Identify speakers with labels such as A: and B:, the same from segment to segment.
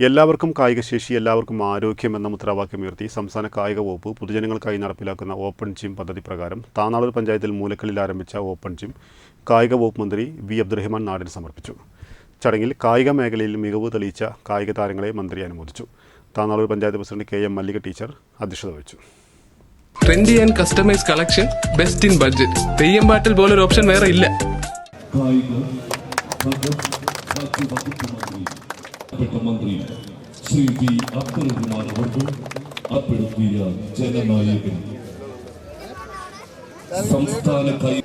A: എല്ലാവർക്കും കായികശേഷി എല്ലാവർക്കും ആരോഗ്യം എന്ന മുദ്രാവാക്യം ഉയർത്തി സംസ്ഥാന കായിക വകുപ്പ് പൊതുജനങ്ങൾക്കായി നടപ്പിലാക്കുന്ന ഓപ്പൺ ജിം പദ്ധതി പ്രകാരം താനാളൂർ പഞ്ചായത്തിൽ മൂലക്കലിൽ ആരംഭിച്ച ഓപ്പൺ ജിം കായിക വകുപ്പ് മന്ത്രി വി അബ്ദുറഹ്മാൻ നാടിന് സമർപ്പിച്ചു. ചടങ്ങിൽ കായിക മേഖലയിൽ മികവ് തെളിയിച്ച കായിക താരങ്ങളെ മന്ത്രി അനുമോദിച്ചു. Thanalur panchayat president K M Mallika teacher അധ്യക്ഷത വഹിച്ചു.
B: Trendy and customise collection best in budget Theyyam പാട്ടിൽ പോലൊരു ഓപ്ഷൻ വേറെ ഇല്ല.
C: മന്ത്രി ശ്രീ വി അബ്ദുറഹ്മാൻ അവർക്കും അപ്പെടുത്തിയ ജനനായകൻ. സംസ്ഥാന കായിക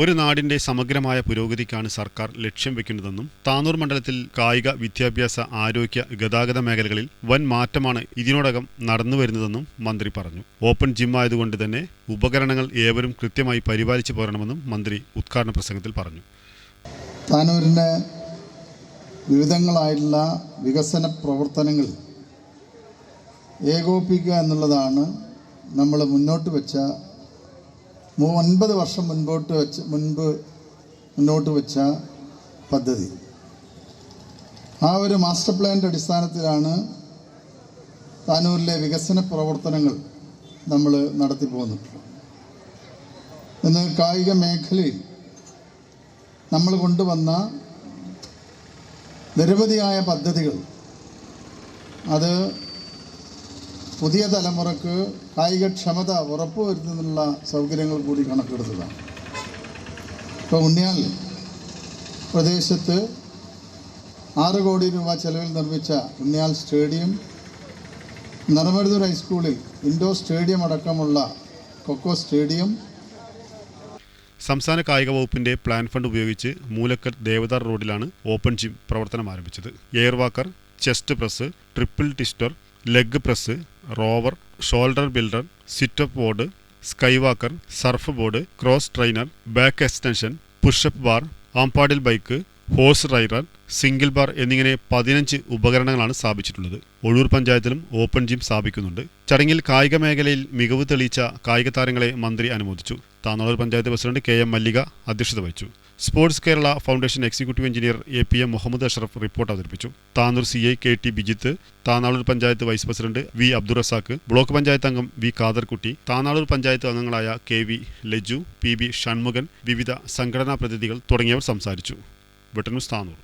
A: ഒരു നാടിന്റെ സമഗ്രമായ പുരോഗതിക്കാണ് സർക്കാർ ലക്ഷ്യം വെക്കുന്നതെന്നും താനൂർ മണ്ഡലത്തിൽ കായിക വിദ്യാഭ്യാസ ആരോഗ്യ ഗതാഗത മേഖലകളിൽ വൻ മാറ്റമാണ് ഇതിനോടകം നടന്നുവരുന്നതെന്നും മന്ത്രി പറഞ്ഞു. ഓപ്പൺ ജിം ആയതുകൊണ്ട് തന്നെ ഉപകരണങ്ങൾ ഏവരും കൃത്യമായി പരിപാലിച്ചു പോരണമെന്നും മന്ത്രി ഉദ്ഘാടന പ്രസംഗത്തിൽ പറഞ്ഞു.
D: താനൂരിന്റെ വിവിധങ്ങളായിട്ടുള്ള വികസന പ്രവർത്തനങ്ങൾ ഏകോപിപ്പിക്കുക എന്നുള്ളതാണ് നമ്മൾ മുന്നോട്ട് വെച്ച ഒൻപത് വർഷം മുൻപോട്ട് വെച്ച് മുൻപ് മുന്നോട്ട് വെച്ച പദ്ധതി. ആ ഒരു മാസ്റ്റർ പ്ലാന്റെ അടിസ്ഥാനത്തിലാണ് താനൂരിലെ വികസന പ്രവർത്തനങ്ങൾ നമ്മൾ നടത്തി പോകുന്നത്. ഇന്ന് കായിക മേഖലയിൽ നമ്മൾ കൊണ്ടുവന്ന നിരവധിയായ പദ്ധതികൾ. അത് പുതിയ തലമുറയ്ക്ക് കായികക്ഷമത ഉറപ്പുവരുത്തുന്നതിനുള്ള സൗകര്യങ്ങൾ കൂടി കണക്കെടുത്തതാണ്. ഇപ്പോൾ ഉണ്ണിയാൽ പ്രദേശത്ത് ആറ് കോടി രൂപ ചെലവിൽ നിർമ്മിച്ച ഉണ്ണിയാൽ സ്റ്റേഡിയം നറമരുതൂർ ഹൈസ്കൂളിൽ ഇൻഡോർ സ്റ്റേഡിയം അടക്കമുള്ള കൊക്കോ സ്റ്റേഡിയം
A: സംസ്ഥാന കായിക വകുപ്പിന്റെ പ്ലാൻ ഫണ്ട് ഉപയോഗിച്ച് മൂലക്കൽ ദേവദാർ റോഡിലാണ് ഓപ്പൺ ജിം പ്രവർത്തനം ആരംഭിച്ചത്. Air walker chest press triple twister leg press rower shoulder builder sit up board skywalker surf board cross trainer back extension push up bar arm paddle bike horse rider single bar എന്നിങ്ങനെ പതിനഞ്ച് ഉപകരണങ്ങളാണ് സ്ഥാപിച്ചിട്ടുള്ളത്. ഒഴൂർ പഞ്ചായത്തിലും open gym സ്ഥാപിക്കുന്നുണ്ട്. ചടങ്ങിൽ കായിക മേഖലയിൽ മികവ് തെളിയിച്ച കായിക താരങ്ങളെ മന്ത്രി അനുമോദിച്ചു. Thanalur panchayat president K M Mallika അധ്യക്ഷത വഹിച്ചു. Sports Kerala foundation executive engineer A P M Muhammad Ashraf report അവതരിപ്പിച്ചു. Tanur C I K T Bijith Thanalur panchayat vice president V Abdurazak block panchayat അംഗം V Kadarkutty Tanalur panchayat അംഗങ്ങളായ K V Laju P B Shanmukhan വിവിധ സംഘടനാ പ്രതിനിധികൾ തുടങ്ങിയവർ സംസാരിച്ചു. താനൂർ.